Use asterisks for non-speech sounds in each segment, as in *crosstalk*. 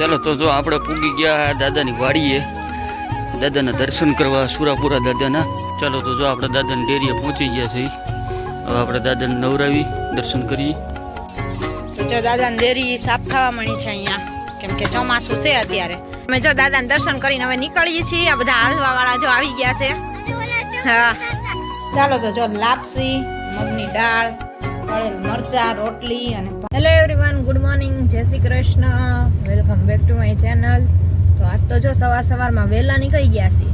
ચાલો તો જો આપણે પૂગી ગયા દાદાની વાડીએ. દાદાના દર્શન કરવા, સુરાપુરા દાદાના. ચાલો તો જો આપણે દાદાની ડેરીએ પહોંચી ગયા છે. હવે આપણે દાદાને નવરાવી, દર્શન કરીએ. જો દાદાની ડેરી સાફ થવા મળી છે અહીંયા. કેમ કે ચોમાસું છે અત્યારે. અમે જો દાદાને દર્શન કરીને હવે નીકળીએ છીએ. આ બધા હાલવા વાળા જો આવી ગયા છે. હા. ચાલો તો જો લાપસી, મગની દાળ તળેલ મરચા રોટલી અને હેલો એવરીવન ગુડ મોર્નિંગ જય Shri Krishna. Welcome back to my channel તો આજ તો જો સવાર સવારમાં વહેલા નીકળી ગયા છીએ.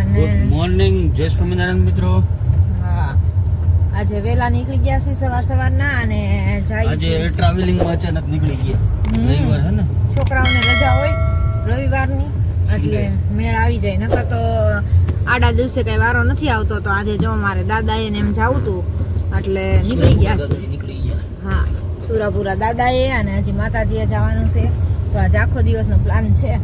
અને મોર્નિંગ જય સ્વામિનારાયણ મિત્રો. હા આજે વહેલા નીકળી ગયા છીએ સવાર સવારના અને જાય આજે ટ્રાવેલિંગમાં અચાનક નીકળી ગયા. રવિવાર હે ને? છોકરાઓને રજા હોય રવિવારની એટલે મેળ આવી જાય. નકર તો આડા દિવસે કઈ વારો નથી આવતો તો આજે જો મારે દાદાએ એને એમ જાવું તું એટલે નીકળી ગયા છે. નીકળી ગયા. હા સુરાપુરા દાદાએ અને હજી માતાજીએ જવાનું છે. તો આજે આખો દિવસનો પ્લાન છે.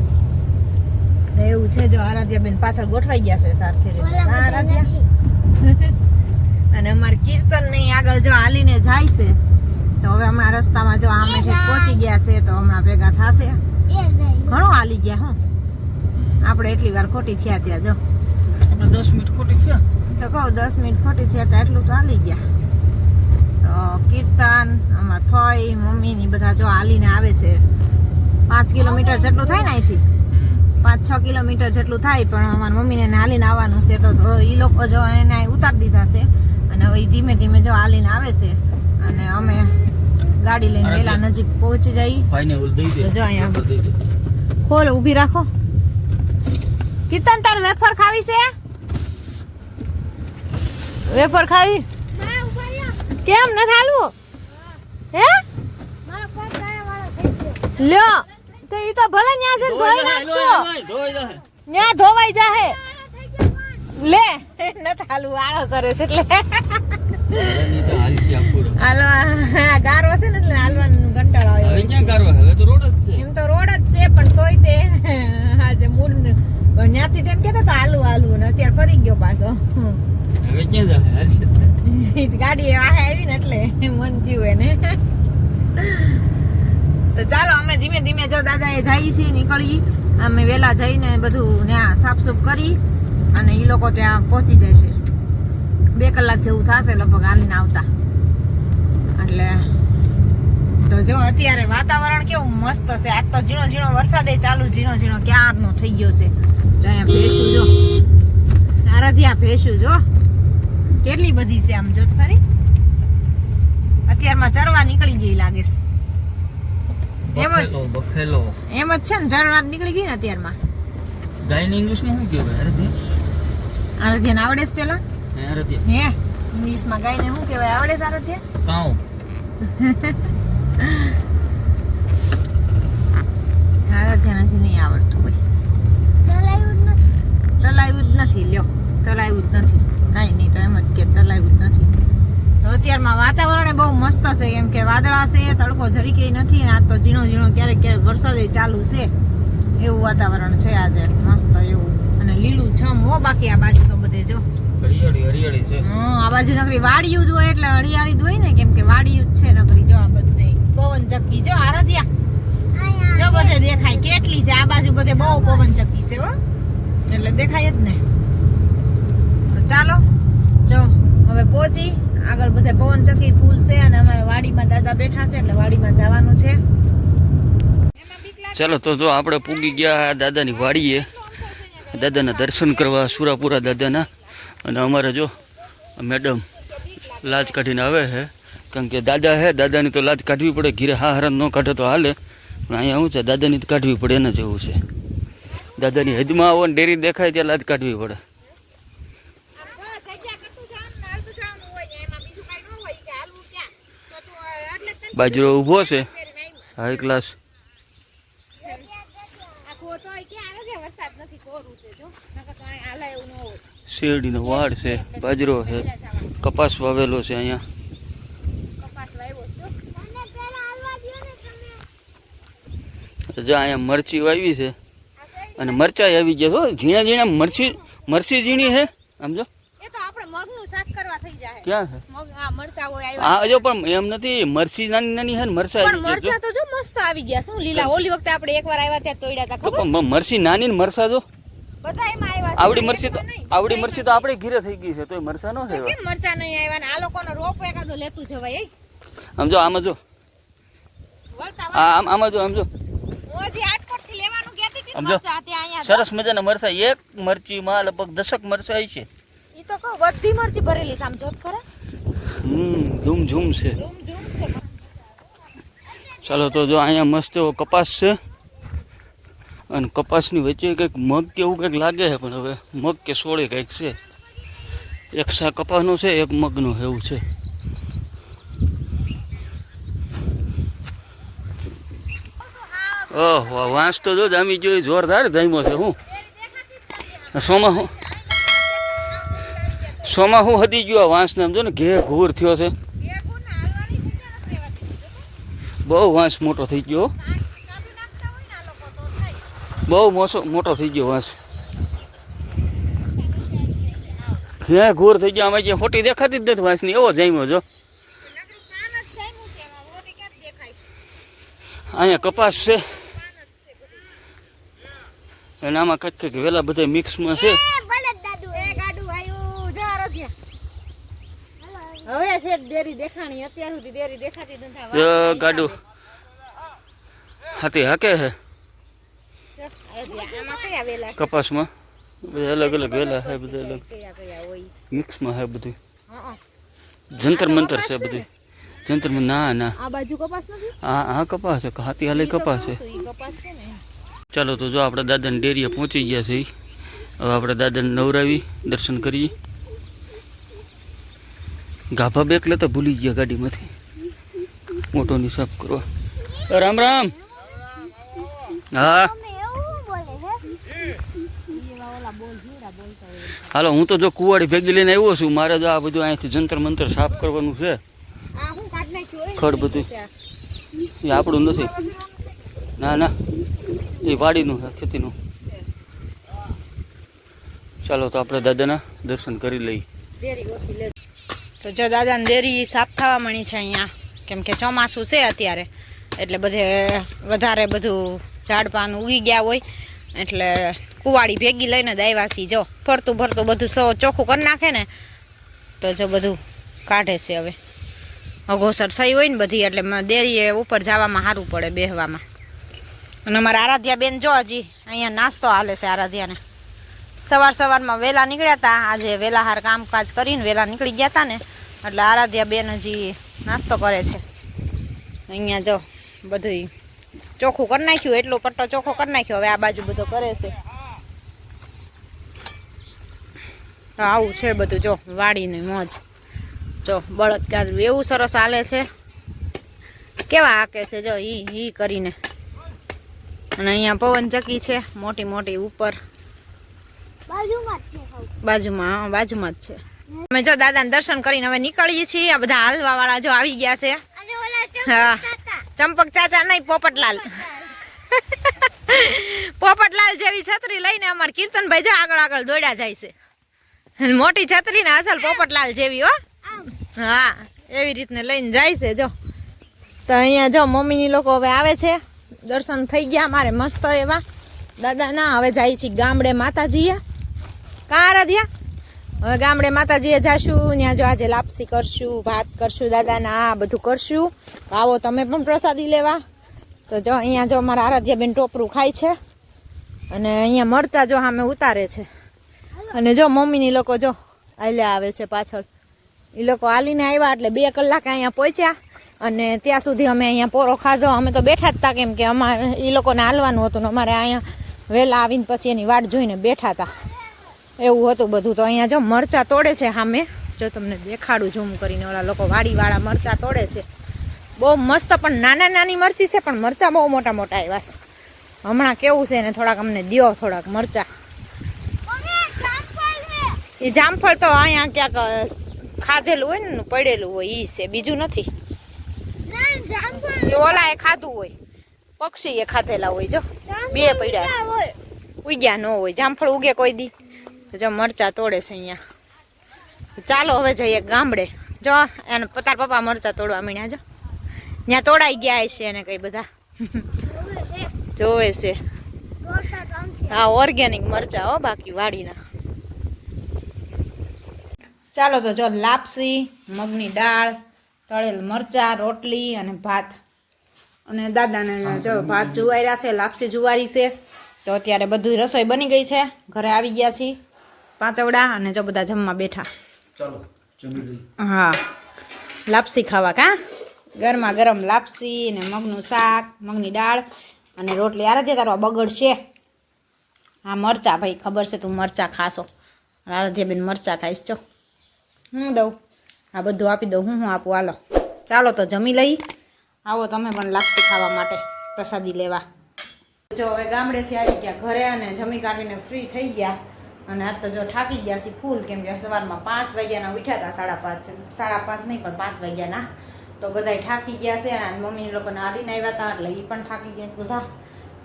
ને એવું છે જો આરાધ્યા બેન પાછળ ગોઠવાઈ ગયા છે સારખી રીતે. હા, આરાધ્યા. *laughs* અને અમારે કીર્તન નહીં આગળ જો હાલીને જાય છે. તો હવે હમણાં રસ્તામાં જો આમે પહોંચી ગયા છે તો હમણાં ભેગા થશે. ઘણું હાલી ગયા હું. આપણે એટલી વાર ખોટી થયા ત્યાં જો. આપણે દસ મિનિટ ખોટી થયા? તો કહું દસ મિનિટ ખોટી થયા તો એટલું તો હાલી ગયા. તો કીર્તન અમાર ફઈ મમ્મી ની બધા જો હાલીને આવે છે. પાંચ કિલોમીટર જેટલું થાય ને અહીંથી? પાંચ છ કિલોમીટર જેટલું થાય પણ અમારા મમ્મીને હાલીને આવવાનું છે. તો એ લોકો જો એને અહીં ઉતારી દીધા છે. અને હવે ધીમે ધીમે જો હાલીને આવે છે. અને અમે ગાડી લઈને વહેલા નજીક પહોંચી જઈએ તો જો અહીંયા. ખોલ ઊભી રાખો. કીર્તન તાર વેફર ખાવી છે? વેફર ખાવી? કેમ ન ખાલવું હે. લ્યો. તો ઈ તો ભલે ન્યા જઈને ધોઈ નાખશો. ન્યા ધોવાઈ જાહે. લે ન થાલું આળો કરે છે એટલે. હાલવા ગારો છે ને એટલે હાલવાનું કંટાળો હવે ક્યાં કરવા હવે તો રોડ જ છે. એમ તો રોડ જ છે પણ તોય તે આજે મૂળ ત્યાંથી તેમ કેતો તો હાલું હાલું ને અત્યારે ફરી ગયો પાછો. હવે ક્યાં જાય હાલશે ઈ જ ગાડી વાહે આવી ને એટલે મન થયું એને. તો ચાલો, અમે ધીમે ધીમે જો દાદા જઈએ છીએ નીકળી. અમે વહેલા જઈને બધું ત્યાં સાફસૂફ કરી અને એ લોકો ત્યાં પહોંચી જશે. બે કલાક જેવું થશે લગભગ હાલીને આવતા. એટલે તો જો અત્યારે વાતાવરણ કેવું મસ્ત છે. આજ તો ઝીણો ઝીણો વરસાદ ચાલુ, ઝીણો ઝીણો ક્યારનો થઈ ગયો છે. જો અહીંયા ભેસું જો. આરાધ્યા ભેસું જો. કેટલી બધી છે આમ જો ખરી? અત્યારમાં ચરવા નીકળી ગઈ લાગે છે. એમ જ બફેલો બફેલો. એમ જ છે ને ચરવા નીકળી ગઈ ને અત્યારમાં. ગાયને ઇંગ્લિશમાં શું કહેવાય? અરે આરાધ્યાને આવડે છે પેલા? હે તે હે ઇંગ્લિશમાં ગાયને શું કહેવાય? આવડે છે આરાધ્યા? કાઉ. *laughs* આરાધ્યા નથી નહીં આવડતું હોય. તલાવ્યું જ નથી. લ્યો. તલાયું જ નથી. કાંઈ નહીં તો એમ જ કે તલાવ્યું જ નથી. તો અત્યારમાં વાતાવરણ એ બહુ મસ્ત છે કેમ કે વાદળા છે તડકો જરીકે નથી આ આજ તો ઝીણો ઝીણો ક્યારેક ક્યારેક વરસાદ ચાલુ છે. એવું વાતાવરણ છે આજે મસ્ત એવું. અને લીલું છમ હો બાકી આ બાજુ તો બધે જો. હરિયાળી હરિયાળી છે. હં, આ બાજુ નકરી વાડિયું જ હોય એટલે હરિયાળી જ હોય ને કેમ કે વાડિયું જ છે નકરી જો આ બધે. પવન ચક્કી જો આરાધ્યા. જો બધે દેખાય કેટલી છે આ બાજુ બધે બહુ પવન ચક્કી છે હો. એટલે દેખાય જ ને. ચાલો, જો, હવે પહોંચી. આગળ બધે પવન ચક્કી ફૂલ છે અને અમારે વાડીમાં દાદા બેઠા છે એટલે વાડીમાં જવાનું છે. ચાલો, તો જો આપણે પૂગી ગયા દાદાની વાડીએ. દાદાના દર્શન કરવા, સુરાપુરા દાદાના. અને અમારે જો, મેડમ લાજ કાઢીને આવે છે કારણ કે દાદા હે, દાદાની તો લાજ કાઢવી પડે. ઘીરે હા હરણ ન કાઢે તો હાલે. પણ અહીંયા શું છે, દાદાની કાઢવી પડે એને જેવું છે. દાદાની હદમાં આવો ને ડેરી દેખાય ત્યાં લાજ કાઢવી પડે. બાજરો ઊભો છે. હાઈ ક્લાસ શેરડીનો વાડ છે બાજરો છે કપાસ વાવેલો છે અહીંયા. જો અહીંયા મરચી વાવી છે. અને મરચાઈ આવી ગયા છો ઝીણા ઝીણા મરચી મરચી ઝીણી છે આમ જો. એ તો આપણે મગનું શાક કરવા થઈ જાય ક્યાં છે? મગ આ મરચા હોય આવ્યા હા જો પણ એમ નથી મરસી નાની નાની છે ને મરસા પણ મરચા તો જો મસ્ત આવી ગયા શું લીલા ઓલી વખતે આપણે એકવાર આવ્યા ત્યાં તોડ્યા હતા ખબર? મરસી નાની ને મરસા જો. બધા એમાં આવ્યા આવડી મરસી તો. આવડી મરસી તો આપણે ઘીરે થઈ ગઈ છે તોય મરસા નો છે કેમ મરચા નહીં આવ્યા ને? આ લોકોનો રોપ એકાદો લેતું જવાય એ આમ જો આમાં જો. આમ આમાં જો આમ જો. હું લેવાનું કહેતી હતી સમજો. ત્યાં અહીંયા સરસ મજાના મરસા એક મરચીમાં લગભગ દસક મરસા છે. તો કહો બધી મરચી ભરેલી સામ જોત ખરા? હમ ઝૂમ ઝૂમ છે. ચાલો તો જો અહીંયા મસ્ત એવો કપાસ છે. અને કપાસની વચ્ચે કંઈક મગ કે એવું કંઈક લાગે છે પણ હવે મગ કે સોળે કંઈક છે. એક સા કપાસનો છે એક મગનો એવું છે. ઓહો વાંસ તો જો જામી જોઈ જોરદાર જામ્યો છે હું. સોમાં હું સોમાં હું હદી ગયો વાંસ વાંસને સમજો ને ઘે ઘૂર થયો છે. બહુ વાંસ મોટો થઈ ગયો. બહુ મોસો મોટો થઈ ગયો વાંસ. ક્યાં ઘોર થઈ ગયો. આમાં જે ખોટી દેખાતી જ નથી વાંસની. એવો જામ્યો જો. અહીંયા કપાસ છે. અને આમાં કંઈક કંઈક વેલા બધા મિક્સમાં છે. હવે છે દેરી દેખાણી અત્યાર સુધી દેરી દેખાતી નથી જો ગાડું. હાથી હાકે છે? કપાસમાં? બધા અલગ અલગ વેલા હે બધા અલગ. મિક્સમાં છે બધું. જંતર મંતર છે બધું. જંતર ના ના. આ બાજુ કપાસ નથી? આ આ કપાસ છે. હાથી હાલે કપાસ છે. ચાલો તો જો આપણે દાદાને ડેરીએ પહોંચી ગયા છે હવે આપણે દાદાને નવરાવી દર્શન કરીએ. ગાભા બેક લેતા ભૂલી ગયા ગાડીમાંથી. મોટોની સાફ કરવા. રામ રામ. હા. હાલો, હું તો જો કુવાડી ભેગી લઈને આવ્યો છું, મારે જો આ બધું અહીંયાથી જંતર મંતર સાફ કરવાનું છે. ખડ બધું. એ આપણું નથી. ના ના. એ વાડીનું છે, ખેતીનું. ચાલો, તો આપણે દાદાના દર્શન કરી લઈએ. તો જો દાદા દેરી સાફ થવા મળી છે અહીંયા. કેમ કે ચોમાસું છે અત્યારે. એટલે બધે વધારે બધું ઝાડ પાન ઉગી ગયા હોય. એટલે કુવાડી ભેગી લઈને દાયવાસી જો ફરતું ફરતું બધું સો ચોખ્ખું કરી નાખે ને, તો જો બધું કાઢે છે હવે. અઘોસર થઈ હોય ને બધી, એટલે દેરીએ ઉપર જવામાં સારું પડે બેહવામાં. અને અમારા આરાધ્યા બેન જો હજી અહીંયા નાસ્તો હાલે છે આરાધ્યાને. સવાર સવારમાં વહેલા નીકળ્યા હતા આજે વહેલા હાર કામકાજ કરીને વહેલા નીકળી ગયા હતા ને. એટલે આરાધ્યા બેન હજી નાસ્તો કરે છે. અહીંયા જો બધું ચોખ્ખું કરી નાખ્યું એટલો પટ્ટો ચોખ્ખો કરી નાખ્યો હવે આ બાજુ બધો કરે છે. આવું છે બધું જો વાડીની મોજ. જો બળદ ગાજરું એવું સરસ હાલે છે. કેવા હાકે છે જો ઈ ઈ કરીને. અને અહીંયા પવન ચકી છે મોટી મોટી ઉપર. બાજુમાં હા બાજુમાં જ છે. અમે જો દાદાને દર્શન કરીને હવે નીકળીએ છીએ. આ બધા હાલવા વાળા જો આવી ગયા છે. હા. ચંપક ચાચા નહીં પોપટલાલ. પોપટલાલ જેવી છત્રી લઈને અમાર કીર્તનભાઈ જો આગળ આગળ દોડ્યા જાય છે. મોટી છત્રી ને અસલ પોપટલાલ જેવી હો. હા એવી રીતને લઈને જાય છે જો. તો અહીંયા જો મમ્મીની લોકો હવે આવે છે. દર્શન થઈ ગયા મારે મસ્ત એવા. દાદા ના હવે જાય છે ગામડે માતાજીએ. કાં આરાધ્યા? હવે ગામડે માતાજીએ જાશું, ત્યાં જો આજે લાપસી કરશું, ભાત કરશું, દાદાના આ બધું કરશું. આવો તમે પણ પ્રસાદી લેવા. તો જો અહીંયા જો મારા આરાધ્યા બેન ટોપરું ખાય છે. અને અહીંયા મરચા જો સામે ઉતારે છે. અને જો મમ્મીની લોકો જો આલ્યા આવે છે પાછળ. એ લોકો હાલીને આવ્યા એટલે બે કલાક અહીંયા પહોંચ્યા. અને ત્યાં સુધી અમે અહીંયા પોરો ખાધો. અમે તો બેઠા જ હતા કેમ કે અમારે એ લોકોને હાલવાનું હતું ને અમારે અહીંયા વહેલા આવીને પછી એની વાટ જોઈને બેઠા હતા એવું હતું બધું. તો અહીંયા જો મરચા તોડે છે સામે. જો તમને દેખાડું ઝૂમ કરીને ઓલા લોકો વાડીવાળા મરચા તોડે છે. બહુ મસ્ત પણ નાના નાની મરચી છે, પણ મરચા બહુ મોટા મોટા આવ્યા છે. હમણાં કેવું છે ને થોડાક અમને દ્યો થોડાક મરચા. એ જામફળ તો અહીંયા ક્યાંક ખાધેલું હોય ને પડેલું હોય એ છે, બીજું નથી. એ ઓલા એ ખાધું હોય. પક્ષી એ ખાધેલા હોય, જો. બે પડ્યા ઉગ્યા ન હોય. જામફળ ઉગે કોઈ દી. જો મરચા તોડે છે અહીંયા. ચાલો હવે જઈએ ગામડે. જો, એને તાર પપ્પા મરચા તોડવા મીણ્યા જો. ત્યાં તોડાઈ ગયા છે એને કઈ બધા. જોવે છે. હા ઓર્ગેનિક મરચા હો, બાકી વાડીના. ચાલો તો જો લાપસી, મગની દાળ, તળેલ મરચા, રોટલી અને ભાત. અને દાદાને જો ભાત જુવાર્યા છે, લાપસી જુવારી છે. તો અત્યારે બધું રસોઈ બની ગઈ છે. ઘરે આવી ગયા છીએ. પાંચવડા અને જો બધા જમવા બેઠા. ચાલો હા. લાપસી ખાવા કા? ગરમા ગરમ લાપસી ને મગનું શાક મગની દાળ અને રોટલી. આરાધ્યા તારો આ બગડ છે. હા મરચા ભાઈ ખબર છે તું મરચા ખાશો. આરાધ્યા બેન મરચા ખાઈશ છો હું દઉં? આ બધું આપી દઉં. હું હું આપું? હાલો. ચાલો તો જમી લઈ. આવો તમે પણ લાપસી ખાવા માટે પ્રસાદી લેવા. જો હવે ગામડેથી આવી ગયા ઘરે અને જમી કાઢીને ફ્રી થઈ ગયા. અને આજ તો જો થાકી ગયા છે ફૂલ, કેમ કે સવારમાં પાંચ વાગ્યાના ઉઠ્યા હતા સાડા પાંચ સાડા પાંચ નહીં, પણ પાંચ વાગ્યાના. તો બધાય થાકી ગયા છે અને મમ્મી લોકોને આલીને આવ્યા હતા એટલે એ પણ થાકી ગયા છે બધા.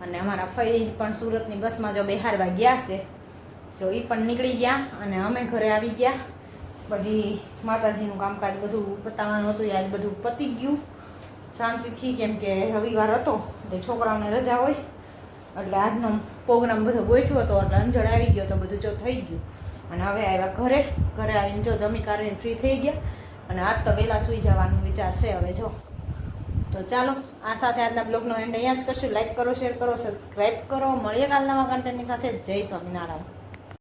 અને અમારા ફઈ પણ સુરતની બસમાં જો બિહારવા ગયા છે, તો એ પણ નીકળી ગયા અને અમે ઘરે આવી ગયા. બધી માતાજીનું કામકાજ બધું પતાવવાનું હતું, એ આજ બધું પતી ગયું. શાંતિથી, કેમ કે રવિવાર હતો, એટલે છોકરાઓને રજા હોય. એટલે આજનો પ્રોગ્રામ બધો ગોઠવ્યો હતો, એટલે અંજળ આવી ગયો તો બધું જો થઈ ગયું. અને હવે આવ્યા ઘરે ઘરે આવીને જો જમી કાઢીને ફ્રી થઈ ગયા. અને આજ તો વહેલા સૂઈ જવાનું વિચાર છે હવે જો. તો ચાલો, આ સાથે આજના બ્લોગનો એન્ડ અહીંયા જ કરશું. લાઈક કરો શેર કરો સબસ્ક્રાઈબ કરો. મળીએ કાલના નવા કન્ટેન્ટની સાથે. જય સ્વામિનારાયણ.